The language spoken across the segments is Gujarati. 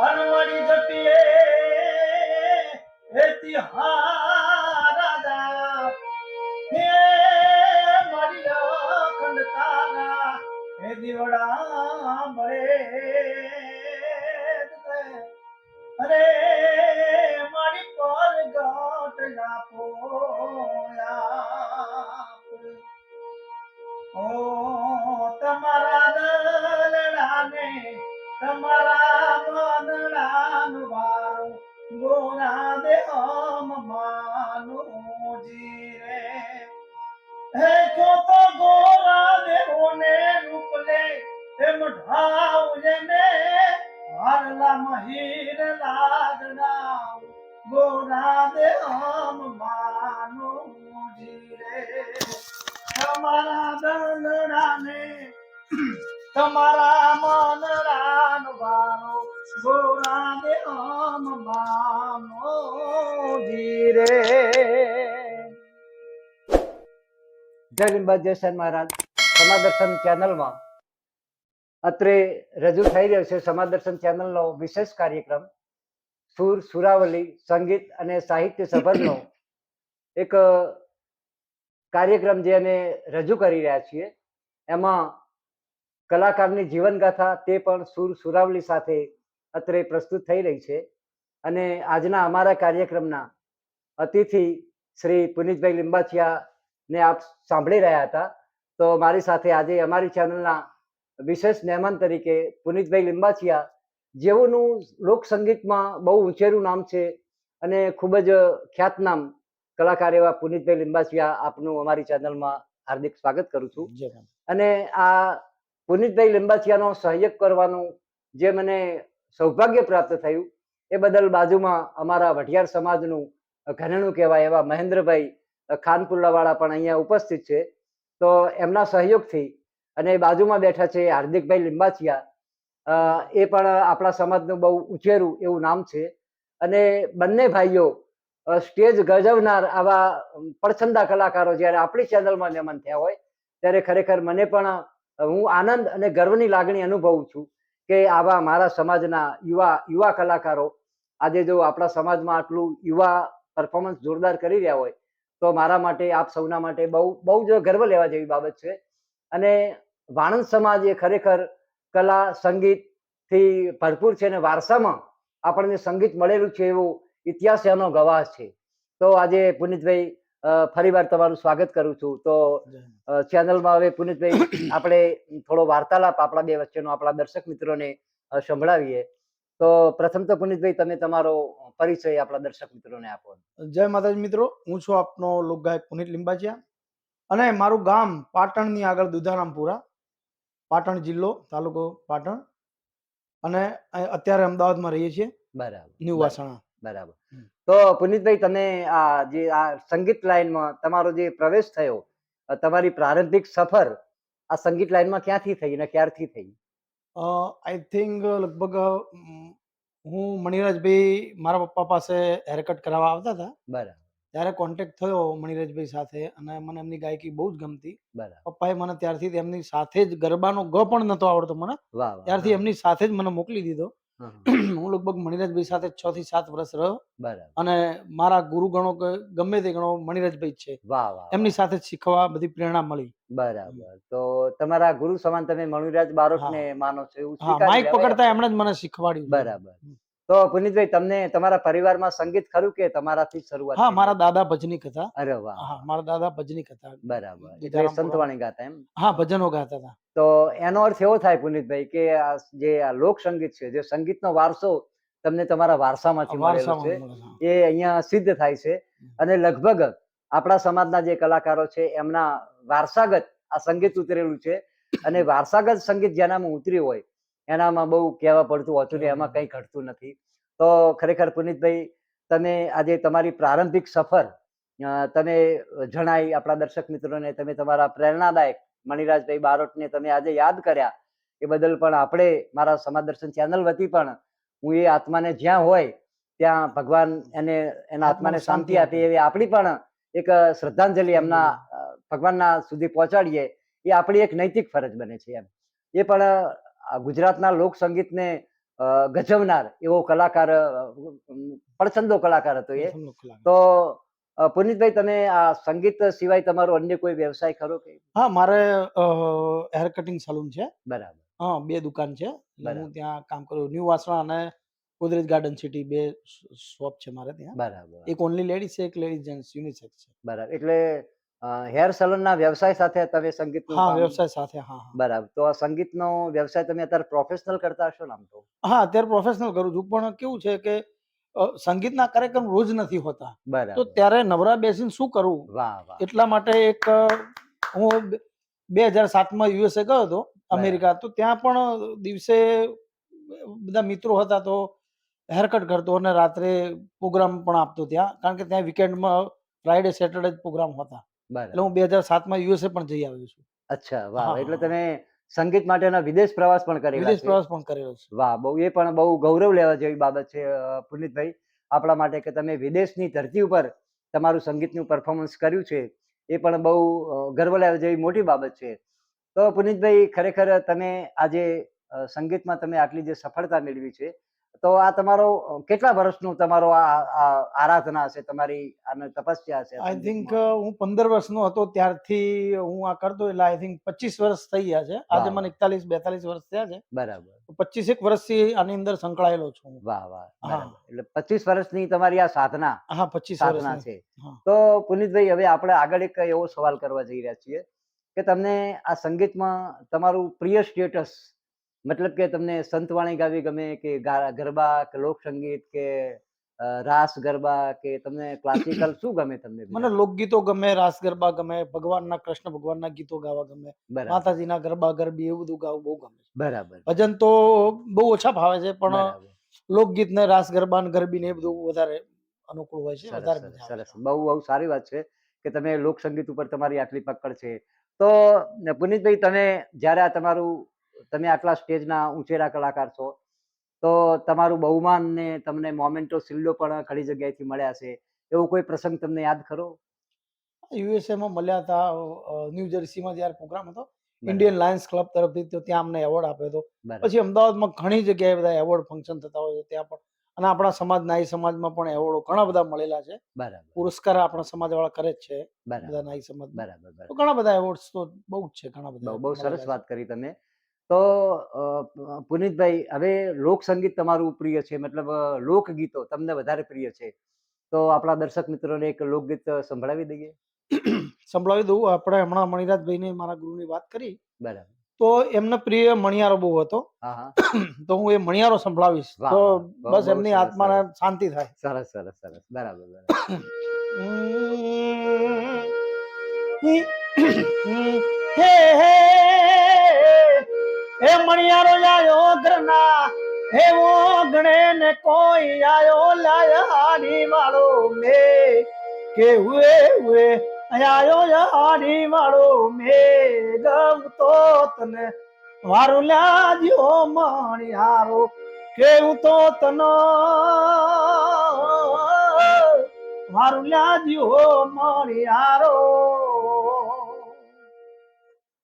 હનુમાની જપીએ હે તિહારા હે મારી અખંડતાના હે દીવડા મળે. અરે મારી પર ગાંઠ પોયા ઓ, તમારા દલડાને, તમારા મનડાનું વારો ગોના દે માનું જીરે હે જો તો ગોરા દે ઓને રૂપલે એમ ઢાવજે ને હારલા મહીર લાગણા ગોરા દે અમ માનું જીરે તમારા દલડાને તમારા મન રાન વારો ગોરા દે અમ માનો જીરે જય જયસન મહારાજ. સમાદર્શન ચેનલમાં અત્રે રજૂ થઈ રહ્યો છે સમાદર્શન ચેનલનો વિશેષ કાર્યક્રમ, સુર, સુરાવલી, સંગીત અને સાહિત્ય સભરનો એક કાર્યક્રમ જે અમે રજૂ કરી રહ્યા છીએ. એમાં કલાકારની જીવનગાથા તે પણ સુર, સુરાવલી સાથે અત્રે પ્રસ્તુત થઈ રહી છે. અને આજના અમારા કાર્યક્રમના અતિથિ શ્રી પુનિતભાઈ લિંબાચિયા આપ સાંભળી રહ્યા હતા. તો મારી સાથે આજે અમારી ચેનલના વિશેષ મહેમાન તરીકે પુનિતભાઈ લિંબાચિયા જેઓનું લોક સંગીતમાં બહુ ઊંચેરું નામ છે અને ખૂબ જ ખ્યાતનામ કલાકાર એવા પુનિતભાઈ લિંબાચિયા આપનું અમારી ચેનલમાં હાર્દિક સ્વાગત કરું છું. અને આ પુનિતભાઈ લિંબાચિયાનો સહયોગ કરવાનું જે મને સૌભાગ્ય પ્રાપ્ત થયું એ બદલ બાજુમાં અમારા વઢિયાર સમાજનું ઘરેણું કહેવાય એવા મહેન્દ્રભાઈ ખાનપુલ્લાવાળા પણ અહીંયા ઉપસ્થિત છે. તો એમના સહયોગથી અને બાજુમાં બેઠા છે હાર્દિકભાઈ લિંબાચિયા. એ પણ આપણા સમાજનું બહુ ઉચેરું એવું નામ છે. અને બંને ભાઈઓ સ્ટેજ ગજવનાર આવા પડછંદા કલાકારો જ્યારે આપણી ચેનલમાં મહેમાન થયા હોય, ત્યારે ખરેખર મને પણ હું આનંદ અને ગર્વની લાગણી અનુભવું છું કે આવા મારા સમાજના યુવા યુવા કલાકારો આજે જો આપણા સમાજમાં આટલું યુવા પરફોર્મન્સ જોરદાર કરી રહ્યા હોય, તો મારા માટે, આપ સૌના માટે બહુ બહુ જ ગર્વ લેવા જેવી બાબત છે. અને વાણંદ સમાજ એ ખરેખર કલા સંગીતથી ભરપૂર છે અને વારસામાં આપણને સંગીત મળેલું છે એવું ઇતિહાસ એનો ગવાહ છે. તો આજે પુનિતભાઈ ફરીવાર તમારું સ્વાગત કરું છું. તો ચેનલમાં હવે પુનિતભાઈ આપણે થોડો વાર્તાલાપ આપણા બે વચ્ચેનો આપણા દર્શક મિત્રોને સંભળાવીએ. તો પ્રથમ તો પુનિતભાઈ તમે તમારો પરિચય આપણા દર્શક મિત્રોને આપો. જય માતાજી મિત્રો હું છું આપનો લોકગાયક પુનિત લીંબાચિયા અને મારું ગામ પાટણની આગળ દુધારામપુરા પાટણ જિલ્લો તાલુકો પાટણ. અને અત્યારે અમદાવાદમાં રહીએ છીએ. બરાબર ન્યુ. વાસણા. બરાબર. તો પુનિતભાઈ તમે આ જે આ સંગીત લાઈનમાં તમારો જે પ્રવેશ થયો તમારી પ્રારંભિક સફર આ સંગીત લાઈનમાં ક્યાંથી થઈ અને ક્યારથી થઈ? આઈ થિંક લગભગ હું મણિરાજભાઈ મારા પપ્પા પાસે હેરકટ કરાવવા આવતા હતા. બરાબર. ત્યારે કોન્ટેક્ટ થયો મણિરાજભાઈ સાથે અને મને એમની ગાયકી બહુ જ ગમતી. બરાબર. પપ્પાએ મને ત્યારથી એમની સાથે જ ગરબાનો ગ પણ નતો આવડતો મને. ત્યારથી એમની સાથે જ મને મોકલી દીધો. હા, લગભગ મણિરાજભાઈ સાથે છ થી સાત વર્ષ રહ્યો. બરાબર. અને મારા ગુરુ ગણો કે ગમે તે ગણો મણિરાજભાઈ છે. એમની સાથે શીખવા બધી પ્રેરણા મળી. બરાબર. તો તમારા ગુરુ સમાન તમે મણિરાજ બારોટને માનો છો એવું માઇક પકડતા? એમણે જ મને શીખવાડ્યું બરાબર. તો પુનિતભાઈ તમને તમારા પરિવારમાં સંગીત ખરું કે તમારાથી શરૂઆત હા મારા દાદા ભજનીક હતા અરે વાહ. હા મારા દાદા ભજનીક હતા બરાબર. એટલે સંતવાણી ગાતા એમ? હા ભજનો ગાતા હતા. તો એનો અર્થ એવો થાય પુનિતભાઈ કે આ જે આ લોક સંગીત છે જે સંગીતનો વારસો તમને તમારા વારસામાંથી મળેલો છે. એ અહીંયા સિદ્ધ થાય છે. અને લગભગ આપણા સમાજના જે કલાકારો છે એમના વારસાગત આ સંગીત ઉતરેલું છે. અને વારસાગત સંગીત જેનામાં ઉતર્યું હોય એનામાં બહુ કહેવા પડતું હોતું ને એમાં કંઈ ઘટતું નથી. તો ખરેખર પુનિતભાઈ તમે આજે તમારી પ્રારંભિક સફર તમે જણાઈ આપણા દર્શક મિત્રોને તમે તમારા પ્રેરણાદાયક મણિરાજભાઈ બારોટને તમે આજે યાદ કર્યા. એ બદલ પણ આપણે મારા સમાજ દર્શન ચેનલ વતી પણ હું એ આત્માને જ્યાં હોય ત્યાં ભગવાન એને એના આત્માને શાંતિ આપે એવી આપણી પણ એક શ્રદ્ધાંજલિ એમના ભગવાનના સુધી પહોંચાડીએ એ આપણી એક નૈતિક ફરજ બને છે એમ. એ પણ ગુજરાતના લોક સંગીતને ગજવનાર એવો કલાકાર પડછંદો કલાકાર હતો એ. તો પુનિતભાઈ તમે આ સંગીત સિવાય તમારો અન્ય કોઈ વ્યવસાય ખરો કે? હા મારે હેર કટિંગ સલૂન છે. બરાબર. હા બે દુકાન છે. હું ત્યાં કામ કરું. ન્યૂ વાસણા અને ગોદરેજ ગાર્ડન સિટી બે શોપ છે મારે ત્યાં. બરાબર. એક ઓનલી લેડીઝ છે એક લેડીઝ જેન્ટ્સ યુનિસેક્સ છે. બરાબર. એટલે હેર સલૂનના વ્યવસાય સાથે તમે સંગીત હા વ્યવસાય સાથે હા બરાબર. તો આ સંગીતનો વ્યવસાય તમે અત્યારે પ્રોફેશનલ કરતા હશો ને આમ તો? હા અત્યારે પ્રોફેશનલ કરું છું પણ કેવું છે કે સંગીતના કાર્યક્રમ રોજ નથી હોતા. તો ત્યારે નવરા બેસીને શું કરવું વાહ વાહ. એટલા માટે એક હું બે હજાર સાતમાં યુએસએ ગયો હતો અમેરિકા તો ત્યાં પણ દિવસે બધા મિત્રો હતા તો હેરકટ કરતો અને રાત્રે પ્રોગ્રામ પણ આપતો ત્યાં કારણ કે ત્યાં વીકેન્ડમાં ફ્રાઈડે સેટરડે જ પ્રોગ્રામ હતા. એટલે હું બે હજાર સાતમાં યુએસએ પણ જઈ આવ્યો છું. અચ્છા વાહ. એટલે તમે સંગીત માટેના વિદેશ પ્રવાસ પણ કરેલો વિદેશ પ્રવાસ પણ કરેલો છે. વાહ બહુ એ પણ બહુ ગૌરવ લેવા જેવી બાબત છે પુનિતભાઈ. આપણા માટે કે તમે વિદેશની ધરતી ઉપર તમારું સંગીતનું પરફોર્મન્સ કર્યું છે એ પણ બહુ ગર્વ લેવા જેવી મોટી બાબત છે. તો પુનિતભાઈ ખરેખર તમે આજે સંગીતમાં તમે આટલી જે સફળતા મેળવી છે તો આ તમારો કેટલા વર્ષનું તમારો આ આરાધના છે તમારી આને તપસ્યા છે? આઈ થિંક હું પંદર વર્ષનો હતો ત્યારથી હું આ કરતો એટલે આઈ થિંક પચીસ વર્ષ થઈ ગયા છે. આજે મને એકતાલીસ બેતાલીસ વર્ષ થયા છે. બરાબર. પચીસ એક વર્ષથી આની અંદર સંકળાયેલો છું વાહ વાહ એટલે પચીસ વર્ષની તમારી આ સાધના હા પચીસ સાધના છે. તો પુનિતભાઈ હવે આપણે આગળ એક એવો સવાલ કરવા જઈ રહ્યા છીએ કે તમને આ સંગીતમાં તમારું પ્રિય સ્ટેટસ મતલબ કે તમને સંતવાણી ગાવી ગમે કે ગરબા કે લોક સંગીત કે રાસ ગરબા કે તમને ક્લાસિકલ શું ગમે તમને મને લોકગીતો ગમે રાસ ગરબા ગમે ભગવાનના કૃષ્ણ ભગવાનના ગીતો ગાવા ગમે માતાજીના ગરબા ગરબી એવું બધું ગાવું બહુ ગમે. બરાબર. ભજન તો બહુ ઓછા ભાવે છે પણ લોકગીત ને રાસ ગરબા ને ગરબી ને એ બધું વધારે અનુકૂળ હોય છે વધારે સરસ બહુ બહુ સારી વાત છે કે તમે લોકસંગીત ઉપર તમારી આટલી પકડ છે. તો પુનિતભાઈ તમે જ્યારે આ તમારું તમે આટલા સ્ટેજના ઊંચેરા કલાકાર છો તો તમારું બહુમાન ને તમને મોમેન્ટો સિલ્ડો પણ ઘણી જગ્યાએથી મળ્યા છે. એવો કોઈ પ્રસંગ તમને યાદ ખરો? યુએસએમાં મળ્યા હતા ન્યૂ જર્સીમાં જ્યારે પ્રોગ્રામ હતો ઇન્ડિયન લાયન્સ ક્લબ તરફથી તો ત્યાં અમને એવોર્ડ આપ્યો હતો. પછી અમદાવાદમાં ઘણી જગ્યાએ બધા એવોર્ડ ફંક્શન થતા હોય છે ત્યાં પણ. અને આપણા સમાજ નાઈ સમાજમાં પણ એવોર્ડો ઘણા બધા મળેલા છે. બરાબર. પુરસ્કાર આપણા સમાજ વાળા કરે જ છે બધા બરાબર નાઈ સમાજ બરાબર ઘણા બધા એવોર્ડ્સ તો બહુ જ છે ઘણા બધા બહુ સરસ વાત કરી તમે. તો પુનિતભાઈ હવે લોક સંગીત તમારું પ્રિય છે મતલબ લોકગીતો તમને વધારે પ્રિય છે. તો આપણા દર્શક મિત્રોને એક લોકગીત સંભળાવી દઈએ. સંભળાવી દઉં. આપણે હમણાં મણિરાજભાઈને મારા ગુરુની વાત કરી. બરાબર. તો એમને પ્રિય મણિયારો બહુ હતો. તો હું એ મણિયારો સંભળાવીશ. તો બસ એમની આત્માને શાંતિ થાય. સરસ સરસ સરસ. બરાબર બરાબર. હે હે હે મણિયારો આયો ઘરના હે ઓ ગણે ને કોઈ આયો લાયા હાડી વાળો મે. કે હુએ હુએ આયો હાડી વાળો મે. ગમ તો તને વારું લાજ્યો મણિયારો કેવું તો તનો મારું લાજ્યો મણિયારો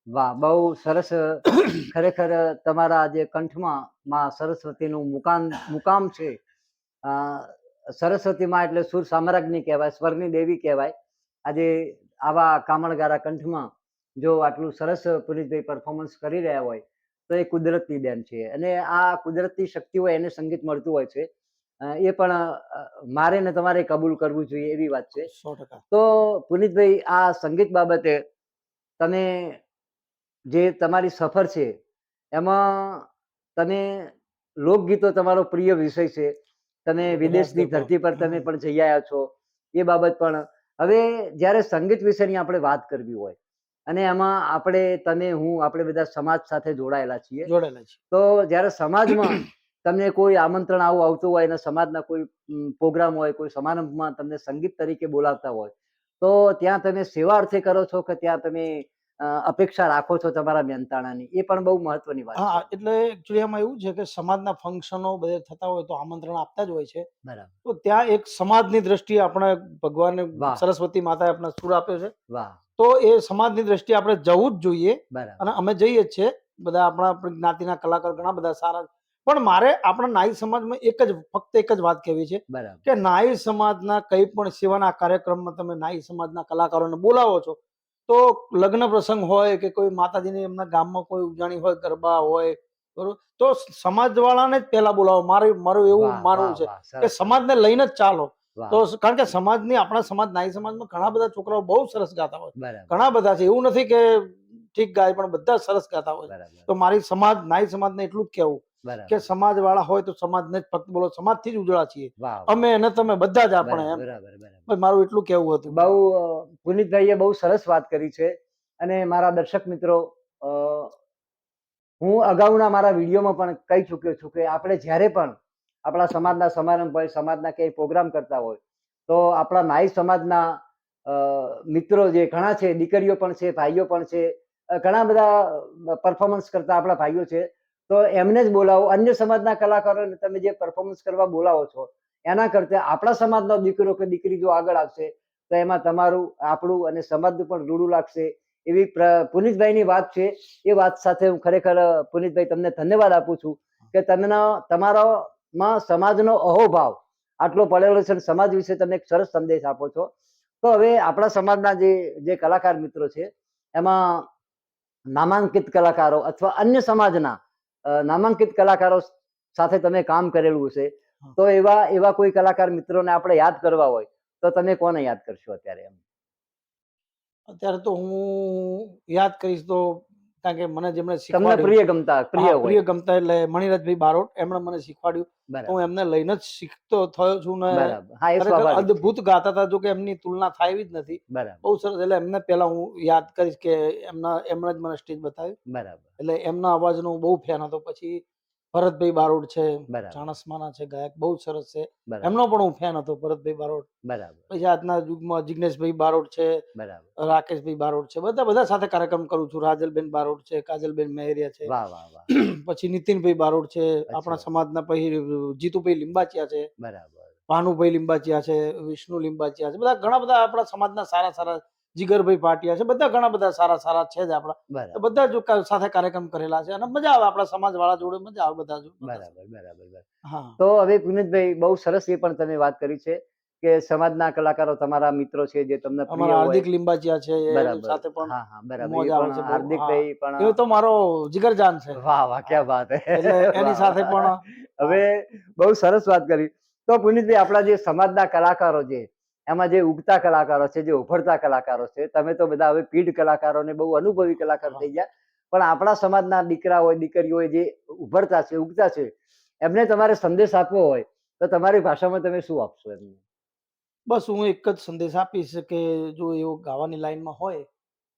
વાહ બહુ સરસ ખરેખર તમારા જે કંઠમાં માં સરસ્વતીનું મુકામ મુકામ છે અ, સરસ્વતી એટલે સુર સામ્રાજ્ઞી કહેવાય સ્વરની દેવી કહેવાય. આજે આવા કામણગારા કંઠમાં જો આટલું સરસ પુનિતભાઈ પરફોર્મન્સ કરી રહ્યા હોય તો એ કુદરતની દેન છે. અને આ કુદરતની શક્તિ હોય એને સંગીત મળતું હોય છે. એ પણ મારે ને તમારે કબૂલ કરવું જોઈએ એવી વાત છે. સો ટકા. તો પુનિતભાઈ આ સંગીત બાબતે તમે જે તમારી સફર છે એમાં તમે લોકગીતો તમારો પ્રિય વિષય છે. તમે વિદેશની ધરતી પર તમે પણ જઈ આવ્યા છો એ બાબત પણ. હવે જ્યારે સંગીત વિશેની આપણે વાત કરવી હોય અને એમાં આપણે તમે હું આપણે બધા સમાજ સાથે જોડાયેલા છીએ જોડાયેલા તો જ્યારે સમાજમાં તમને કોઈ આમંત્રણ આવું આવતું હોય અને સમાજના કોઈ પ્રોગ્રામ હોય કોઈ સમારંભમાં તમને સંગીત તરીકે બોલાવતા હોય તો ત્યાં તમે સેવા અર્થે કરો છો કે ત્યાં તમે અપેક્ષા રાખો છો તમારા મહેનતાણાની એ પણ બહુ મહત્વની વાત હા એટલે એકચ્યુઅલી એમાં એવું છે કે સમાજના ફંક્શનો બધે થતા હોય તો આમંત્રણ આપતા જ હોય છે. બરાબર. તો ત્યાં એક સમાજની દ્રષ્ટિએ આપણે ભગવાનને સરસ્વતી માતાએ આપણે સુર આપ્યો છે. વાહ! તો એ સમાજની દ્રષ્ટિએ આપણે જવું જ જોઈએ અને અમે જઈએ જ છે બધા આપણા જ્ઞાતિના કલાકાર ઘણા બધા સારા. પણ મારે આપણા નાઈ સમાજમાં એક જ ફક્ત એક જ વાત કહેવી છે બરાબર. કે નાઈ સમાજના કંઈ પણ સેવાના કાર્યક્રમમાં તમે નાઈ સમાજના કલાકારોને બોલાવો છો તો લગ્ન પ્રસંગ હોય કે કોઈ માતાજીની એમના ગામમાં કોઈ ઉજાણી હોય ગરબા હોય બરોબર? તો સમાજવાળાને જ પહેલા બોલાવો. મારું મારું એવું માનવું છે કે સમાજને લઈને જ ચાલો. તો કારણ કે સમાજની આપણા સમાજ નાઈ સમાજમાં ઘણા બધા છોકરાઓ બહુ સરસ ગાતા હોય. ઘણા બધા છે. એવું નથી કે ઠીક ગાય પણ બધા સરસ ગાતા હોય. તો મારી સમાજ નાઈ સમાજને એટલું જ કહેવું. કે સમાજ વાળા હોય તો સમાજને જ ફક્ત બોલો સમાજથી જ ઉજળા છીએ. અમે અને તમે બધા જ આપણે બરાબર એમ. બરાબર બરાબર. મારું એટલું કેવું હતું. બહુ પુનિતભાઈએ બહુ સરસ વાત કરી છે અને મારા દર્શક મિત્રો હું અગાઉના મારા વિડીયોમાં પણ કહી ચૂક્યો છું કે આપણે જ્યારે પણ આપણા સમાજના સમારંભ હોય સમાજના ક્યાંય પ્રોગ્રામ કરતા હોય તો આપણા નાઈ સમાજના મિત્રો જે ઘણા છે દીકરીઓ પણ છે ભાઈઓ પણ છે ઘણા બધા પરફોર્મન્સ કરતા આપણા ભાઈઓ છે તો એમને જ બોલાવો. અન્ય સમાજના કલાકારોને તમે જે પરફોર્મન્સ કરવા બોલાવો છો, એના કરતા આપણા સમાજનો દીકરો કે દીકરી જો આગળ આવશે, તો એમાં તમારું, આપણું અને સમાજનું પણ રૂડું લાગશે. એવી પુનિતભાઈની વાત છે. એ વાત સાથે હું ખરેખર, પુનિતભાઈ, તમને ધન્યવાદ આપું છું કે તમને, તમારામાં સમાજનો અહોભાવ આટલો પડેલો છે સમાજ વિશે તમે એક સરસ સંદેશ આપો છો. તો હવે આપણા સમાજના જે જે કલાકાર મિત્રો છે, એમાં નામાંકિત કલાકારો અથવા અન્ય સમાજના નામાંકિત કલાકારો સાથે તમે કામ કરેલું છે તો એવા એવા કોઈ કલાકાર મિત્રોને આપણે યાદ કરવા હોય તો તમે કોને યાદ કરશો અત્યારે એમ? અત્યારે તો હું યાદ કરીશ તો કારણ કે મને જેમણે તમને પ્રિય ગમતા પ્રિય પ્રિય ગમતા એટલે મણિરાજભાઈ બારોટ એમણે મને શીખવાડ્યું. હું એમને લઈને જ શીખતો થયો છું ને. અદ્ભુત ગાતા હતા જો કે એમની તુલના થાય એવી જ નથી. બહુ સરસ એટલે એમને પહેલા હું યાદ કરીશ કે એમના એમણે જ મને સ્ટેજ બતાવ્યું. બરાબર. એટલે એમના અવાજનો હું બહુ ફેન હતો. પછી ભરતભાઈ બારોટ છે ચાણસમાના છે ગાયક બહુ સરસ છે. એમનો પણ હું ફેન હતો ભરતભાઈ બારોટ બરાબર. પછી આજના યુગમાં જિગ્નેશભાઈ બારોટ છે બરાબર. રાકેશભાઈ બારોટ છે બધા બધા સાથે કાર્યક્રમ કરું છું. રાજલબેન બારોટ છે કાજલબેન મહેરિયા છે. વાહ વાહ વાહ. પછી નીતિનભાઈ બારોટ છે આપણા સમાજના પછી જીતુભાઈ લિંબાચિયા છે બરાબર. ભાનુભાઈ લિંબાચિયા છે વિષ્ણુ લિંબાચિયા છે બધા ઘણા બધા આપણા સમાજના સારા સારા જીગરભાઈ પાટિયા છે બધા ઘણા બધા સારા સારા છે જ આપણા. બધા જ સાથે કાર્યક્રમ કરેલા છે અને મજા આવે આપણા સમાજ વાળા જોડે મજા આવે બધા. બરાબર બરાબર હા. તો હવે પુનિતભાઈ બહુ સરસ એ પણ તમે વાત કરી છે કે સમાજના કલાકારો તમારા મિત્રો છે જે તમને અમારા હાર્દિક હોય. છે સાથે પણ હા હા બરાબર. એ પણ. હાર્દિકભાઈ એ તો મારો જીગરજાન છે. વાહ વાહ ક્યાં વાત એટલે એની સાથે પણ હવે બહુ સરસ વાત કરી. તો પુનિતભાઈ આપણા જે સમાજના કલાકારો છે એમાં જે ઉગતા કલાકારો છે જે ઉભરતા કલાકારો છે તમે તો બધા હવે પીઢ કલાકારો ને બહુ અનુભવી કલાકાર થઈ ગયા. પણ આપણા સમાજના દીકરા હોય દીકરી હોય જે ઉભરતા છે ઉગતા છે એમને તમારે સંદેશ આપવો હોય તો તમારી ભાષામાં તમે શું આપશો એમને? બસ હું એક જ સંદેશ આપીશ કે જો એવો ગાવાની લાઈનમાં હોય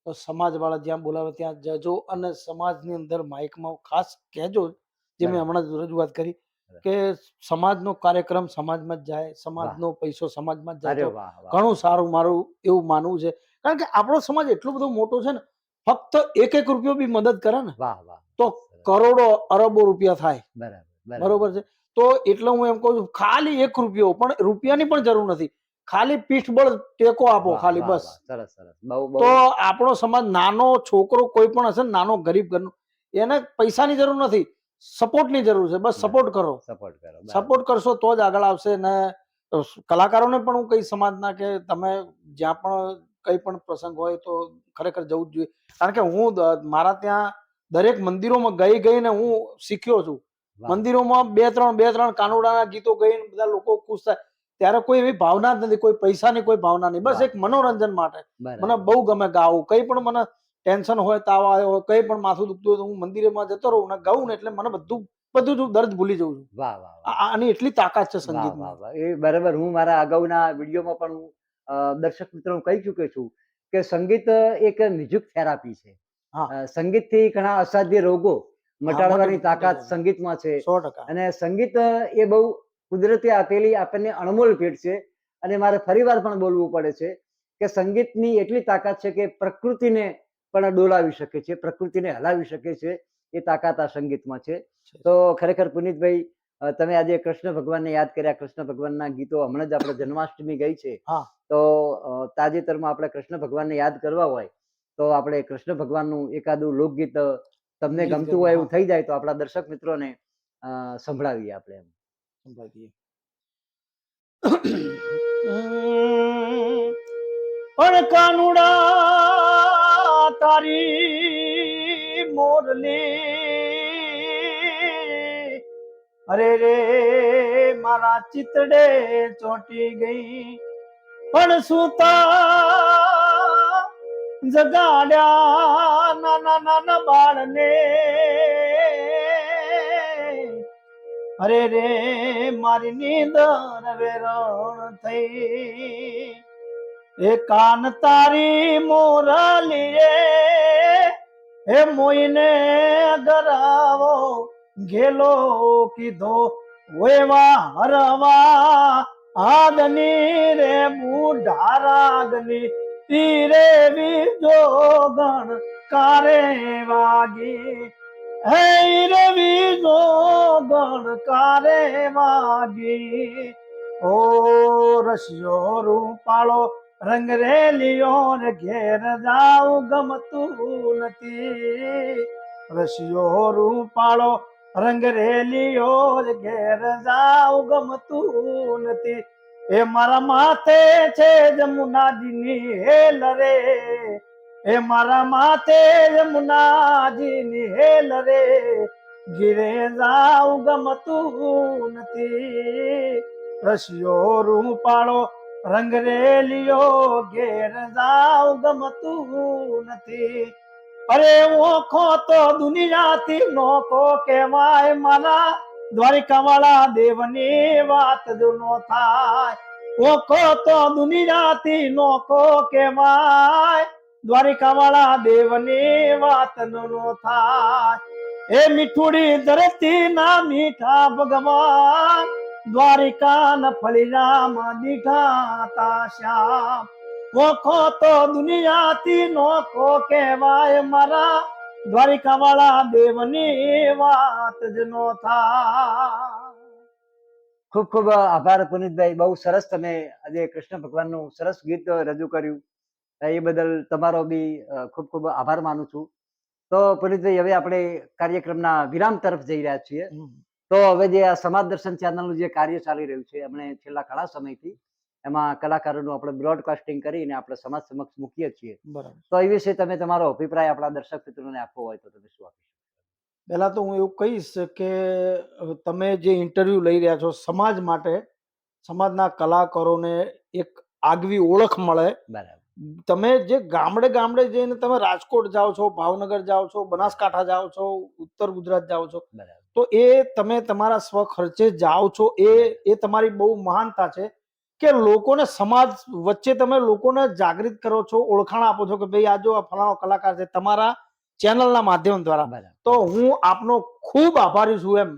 તો સમાજવાળા જ્યાં બોલાવે ત્યાં જજો અને સમાજની અંદર માઇકમાં ખાસ કહેજો જે મેં હમણાં જ રજૂઆત કરી. કે સમાજનો કાર્યક્રમ સમાજમાં જ જાય સમાજનો પૈસો સમાજમાં જ જાય. ઘણું સારું મારું એવું માનવું છે. કારણ કે આપણો સમાજ એટલો બધો મોટો છે ને ફક્ત એક એક રૂપિયો બી મદદ કરે ને વાહ વાહ. તો કરોડો અરબો રૂપિયા થાય. બરાબર બરોબર. છે? તો એટલે હું એમ કહું છું ખાલી એક રૂપિયો પણ રૂપિયાની પણ જરૂર નથી. ખાલી પીઠબળ ટેકો આપો ખાલી બસ. સરસ સરસ. બહુ બહુ તો આપણો સમાજ નાનો છોકરો કોઈ પણ હશે ને નાનો ગરીબ ઘરનો એને પૈસાની જરૂર નથી. સપોર્ટની જરૂર છે બસ સપોર્ટ કરો. સપોર્ટ કરો સપોર્ટ કરશો તો જ આગળ આવશે ને કલાકારોને પણ હું કઈ સમાજના કે તમે જ્યાં પણ કઈ પણ પ્રસંગ હોય તો ખરેખર જવું જ જોઈએ. કારણ કે હું મારા ત્યાં દરેક મંદિરોમાં ગઈ ગઈને હું શીખ્યો છું. મંદિરોમાં બે ત્રણ બે ત્રણ કાનુડાના ગીતો ગઈને બધા લોકો ખુશ થાય. ત્યારે કોઈ એવી ભાવના જ નથી કોઈ પૈસાની કોઈ ભાવના નહીં. બસ એક મનોરંજન માટે. મને બહુ ગમે ગાવું. કઈ પણ મને ટેન્શન હોય તાવ આવ્યો હોય કઈ પણ માથું દુખતું હોય તો હું મંદિરમાં જતો રહું ને ગાઉં ને એટલે મને બધું બધું જ દર્દ ભૂલી જઉં છું. વાહ વાહ આની એટલી તાકાત છે વાહ એ બરાબર હું મારા અગાઉના વિડીયોમાં પણ હું દર્શક મિત્રો કહી ચૂક્યો છું કે સંગીત એક નિજુક થેરાપી છે. સંગીતથી ઘણા અસાધ્ય રોગો મટાડવાની તાકાત સંગીતમાં છે. અને સંગીત એ બહુ કુદરતી આપેલી આપણને અણમોલ ભેટ છે. અને મારે ફરીવાર પણ બોલવું પડે છે કે સંગીતની એટલી તાકાત છે કે પ્રકૃતિને પણ ડોલાવી શકે છે પ્રકૃતિને હલાવી શકે છે એ તાકાત આ સંગીતમાં છે. તો ખરેખર પુનિતભાઈ તમે આજે કૃષ્ણ ભગવાનને યાદ કર્યા. કૃષ્ણ ભગવાનના ગીતો હમણાં જ આપણે જન્માષ્ટમી ગઈ છે. તો તાજેતરમાં આપણે કૃષ્ણ ભગવાનને યાદ કરવા હોય તો આપણે કૃષ્ણ ભગવાનનું એકાદું લોકગીત તમને ગમતું હોય એવું થઈ જાય તો આપણા દર્શક મિત્રોને સંભળાવીએ આપણે એમ. સંભળાવીએ. પણ કાનુડા તારી મોરલી અરે રે મારા ચિતડે ચોંટી ગઈ પણ સુતા જગાડ્યા નાના નાના બાળને અરે રે મારી નીંદર વેરણ થઈ એ કાન તારી મોરલીએ હે મોઈને ગરાવો ગેલો કીધો, વેવા હરવા આદની રે બુઢારાગની, તીરે બીજો ગણ કારે વાગી. હે રવિ નો ગણ કારે વાગી. ઓ રસિયો રૂપાળો રંગ રેલિયો ને ઘેર જાવ ગમતું નથી. રસિયો રૂપાળો રંગ રેલિયો ને ઘેર જાવ ગમતું નથી. એ મારા માથે છે જમુનાજીની હેલ રે એ મારા માથે જમુનાજીની હેલ રે ગીરે જાવ ગમતું નથી. રસિયો રૂપાળો રંગ રેલિયો ઘેર જાવ ગમતું નથી. અરે ઓખો તો દુનિયાથી નોખો કહેવાય મારા. દ્વારિકા વાળા દેવની વાત જો નો થાય. ઓખો તો દુનિયાથી નોખો કહેવાય. દ્વારિકા વાળા દેવની વાત નો થાય. એ મીઠુડી ધરતી ના મીઠા ભગવાન. દ્વારિકા ન ફળીરામ દીઠા તા શ્યામ. નોખો તો દુનિયાથી નોખો કહેવાય મારા. દ્વારિકા વાળા દેવની વાત જ નો થા ખૂબ ખૂબ આભાર પુનિતભાઈ. બહુ સરસ તમે આજે કૃષ્ણ ભગવાનનું સરસ ગીત રજૂ કર્યું. એ બદલ તમારો બી ખૂબ ખૂબ આભાર માનું છું. તો પુનિતભાઈ હવે આપણે કાર્યક્રમના વિરામ તરફ જઈ રહ્યા છીએ. તો હવે જે આ સમાજ દર્શન ચેનલનું જે કાર્ય ચાલી રહ્યું છે એમણે છેલ્લા ઘણા સમયથી એમાં કલાકારોનું આપણે બ્રોડકાસ્ટિંગ કરીને આપણે સમાજ સમક્ષ મૂકીએ છીએ. તો એ વિશે તમે તમારો અભિપ્રાય આપણા દર્શક મિત્રોને આપવો હોય તો તમે શું આપી પહેલાં તો હું એવું કહીશ કે તમે જે ઇન્ટરવ્યુ લઈ રહ્યા છો સમાજ માટે સમાજના કલાકારોને એક આગવી ઓળખ મળે. બરાબર. તમે જે ગામડે ગામડે જઈને તમે રાજકોટ જાઓ છો ભાવનગર જાઓ છો બનાસકાંઠા જાઓ છો ઉત્તર ગુજરાત જાઓ છો બરાબર. તો એ તમે તમારા સ્વ ખર્ચે જાઓ છો. એ એ તમારી બહુ મહાનતા છે કે લોકોને સમાજ વચ્ચે તમે લોકોને જાગૃત કરો છો ઓળખાણ આપો છો કે ભાઈ આ જો ફલાણો કલાકાર છે તમારા ચેનલના માધ્યમ દ્વારા તો હું આપનો ખૂબ આભારી છું એમ.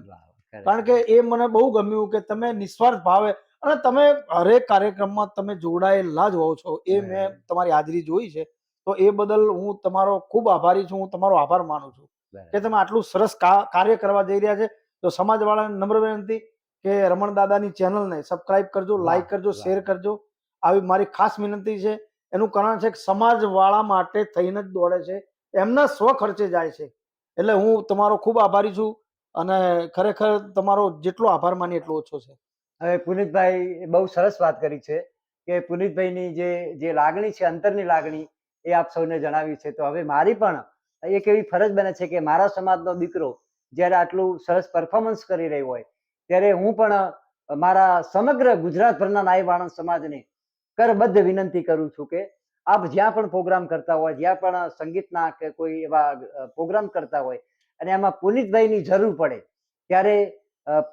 કારણ કે એ મને બહુ ગમ્યું કે તમે નિસ્વાર્થ ભાવે અને તમે હરેક કાર્યક્રમમાં તમે જોડાયેલા જ હોવ છો. એ મેં તમારી હાજરી જોઈ છે. તો એ બદલ હું તમારો ખૂબ આભારી છું. હું તમારો આભાર માનું છું. કે તમે આટલું સરસ કાર્ય કરવા જઈ રહ્યા છે તો સમાજવાળાને નમ્ર વિનંતી કે રમણ દાદાની ચેનલને સબસ્ક્રાઇબ કરજો લાઈક કરજો શેર કરજો. આવી મારી ખાસ વિનંતી છે. એનું કારણ છે કે સમાજવાળા માટે થઈને જ દોડે છે. એમના સ્વ ખર્ચે જાય છે. એટલે હું તમારો ખૂબ આભારી છું અને ખરેખર તમારો જેટલો આભાર માની એટલો ઓછો છે. હવે પુનિતભાઈ બહુ સરસ વાત કરી છે કે પુનિતભાઈની જે જે લાગણી છે અંતરની લાગણી એ આપ સૌને જણાવી છે. તો હવે મારી પણ એક એવી ફરજ બને છે કે મારા સમાજનો દીકરો જ્યારે આટલું સરસ પરફોર્મન્સ કરી રહ્યો હોય, ત્યારે હું પણ મારા સમગ્ર ગુજરાતભરના નાયવાણ સમાજને કરબદ્ધ વિનંતી કરું છું કે આપ જ્યાં પણ પ્રોગ્રામ કરતા હોય, જ્યાં પણ સંગીતના કે કોઈ એવા પ્રોગ્રામ કરતા હોય અને એમાં પુનિતભાઈની જરૂર પડે, ત્યારે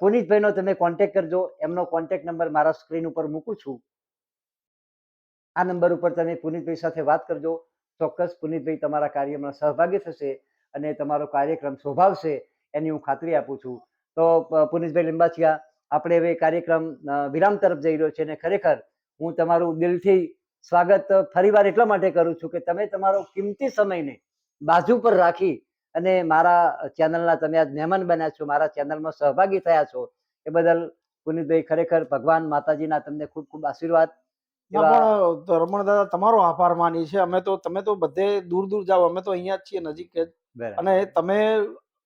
પુનિતભાઈનો તમે કોન્ટેક્ટ કરજો. એમનો કોન્ટેક્ટ નંબર મારા સ્ક્રીન ઉપર મૂકું છું. આ નંબર ઉપર તમે પુનિતભાઈ સાથે વાત કરજો. ચોક્કસ પુનિતભાઈ, તમારા કાર્યમાં સહભાગી થશે અને તમારો કાર્યક્રમ શોભાવશે એની હું ખાતરી આપું છું. તો પુનિતભાઈ લિંબાચિયા આપણે હવે કાર્યક્રમ વિરામ તરફ જઈ રહ્યો છે અને ખરેખર હું તમારું દિલથી સ્વાગત ફરીવાર એટલા માટે કરું છું કે તમે તમારો કિંમતી સમયને બાજુ પર રાખી અને મારા ચેનલના તમે આજ મહેમાન બન્યા છો, મારા ચેનલમાં સહભાગી થયા છો, એ બદલ પુનિતભાઈ ખરેખર ભગવાન માતાજીના તમને ખૂબ ખૂબ આશીર્વાદ પણ રમણ દાદા તમારો આભાર માની છે. અમે તો તમે તો બધે દૂર દૂર જાઓ. અમે તો અહીંયા જ છીએ નજીક જ. અને તમે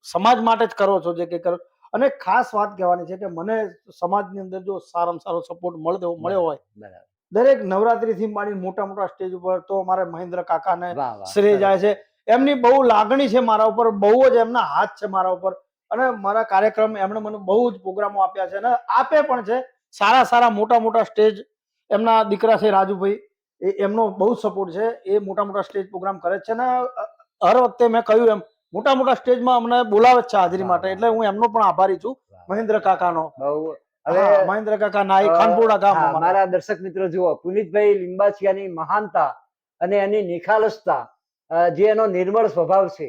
સમાજ માટે જ કરો છો જે કે કરો. અને ખાસ વાત કહેવાની છે કે મને સમાજની અંદર જો સારામાં સારો સપોર્ટ મળતો મળ્યો હોય. દરેક નવરાત્રી થી માંડી મોટા મોટા સ્ટેજ ઉપર તો અમારે મહેન્દ્ર કાકાને શ્રેય જાય છે. એમની બહુ લાગણી છે મારા ઉપર બહુ જ એમના હાથ છે મારા ઉપર. અને મારા કાર્યક્રમ એમણે મને બહુ જ પ્રોગ્રામો આપ્યા છે અને આપે પણ છે સારા સારા મોટા મોટા સ્ટેજ એમના દીકરા છે રાજુભાઈ એ એમનો બહુ સપોર્ટ છે. એ મોટા મોટા સ્ટેજ પ્રોગ્રામ કરે છે ને હર વખતે મેં કહ્યું એમ મોટા મોટા સ્ટેજમાં અમને બોલાવે છે હાજરી માટે એટલે હું એમનો પણ આભારી છું મહેન્દ્ર કાકાનો. હવે મહેન્દ્ર કાકા નાઈ ખાનપુરા ગામ મારા દર્શક મિત્રો જુઓ પુનિતભાઈ લિંબાચિયાની મહાનતા અને એની નિખાલસતા જે એનો નિર્મળ સ્વભાવ છે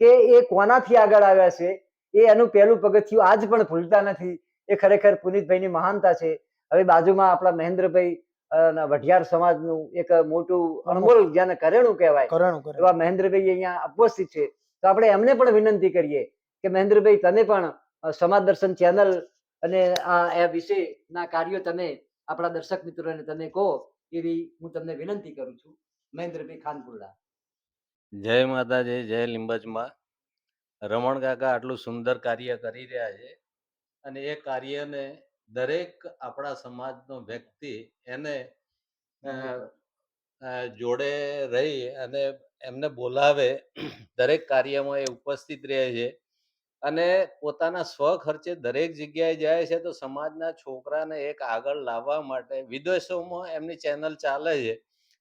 કે એ કોનાથી આગળ આવ્યા છે એ એનું પહેલું પગથિયું આજ પણ ભૂલતા નથી એ ખરેખર પુનિતભાઈની મહાનતા છે. હવે બાજુમાં આપણા મહેન્દ્રભાઈ વઢિયાર સમાજનું એક મોટું અણમોલ જેને કરેણું કહેવાય. કરેણું એવા મહેન્દ્રભાઈ અહીંયા ઉપસ્થિત છે. તો આપણે એમને પણ વિનંતી કરીએ કે મહેન્દ્રભાઈ તમે પણ સમાજ દર્શન ચેનલ અને આ એ વિશેના કાર્યો તમે આપણા દર્શક મિત્રોને તમે કહો એવી હું તમને વિનંતી કરું છું. મહેન્દ્રભાઈ ખાનપુરડા. જય માતાજી જય લિંબજમાં રમણ કાકા આટલું સુંદર કાર્ય કરી રહ્યા છે અને એ કાર્યને દરેક આપણા સમાજનો વ્યક્તિ એને જોડે રહી અને એમને બોલાવે દરેક કાર્યમાં એ ઉપસ્થિત રહે છે. અને પોતાના સ્વ ખર્ચે દરેક જગ્યાએ જાય છે તો સમાજના છોકરાને એક આગળ લાવવા માટે વિદેશોમાં એમની ચેનલ ચાલે છે.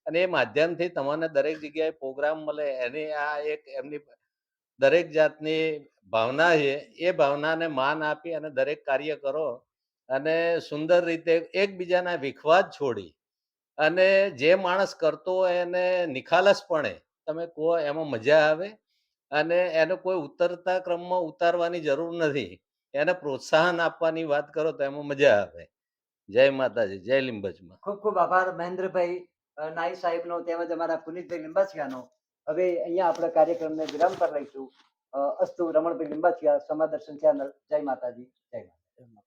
અને એ માધ્યમથી તમને દરેક જગ્યાએ પ્રોગ્રામ મળે. એની આ એક એમની દરેક જાતની ભાવના છે. એ ભાવનાને માન આપી અને દરેક કાર્ય કરો. અને સુંદર રીતે એકબીજાના વિખવાદ છોડી અને જે માણસ કરતો હોય એને નિખાલસપણે, તમે કહો એમાં મજા આવે અને એને કોઈ ઉતરતા ક્રમમાં ઉતારવાની જરૂર નથી. એને પ્રોત્સાહન આપવાની વાત કરો તો એમાં મજા આવે. જય માતાજી, જય લિંબજમાં ખૂબ ખૂબ આભાર મહેન્દ્રભાઈ નાઈ સાહેબનો તેમજ અમારા પુનિતભાઈ લિંબાચિયાનો હવે અહીંયા આપણે કાર્યક્રમને વિરામ પર લઈશું. અસ્તુ રમણભાઈ લિંબાચિયા સમાદર્શન ચેનલ. જય માતાજી, જય માતા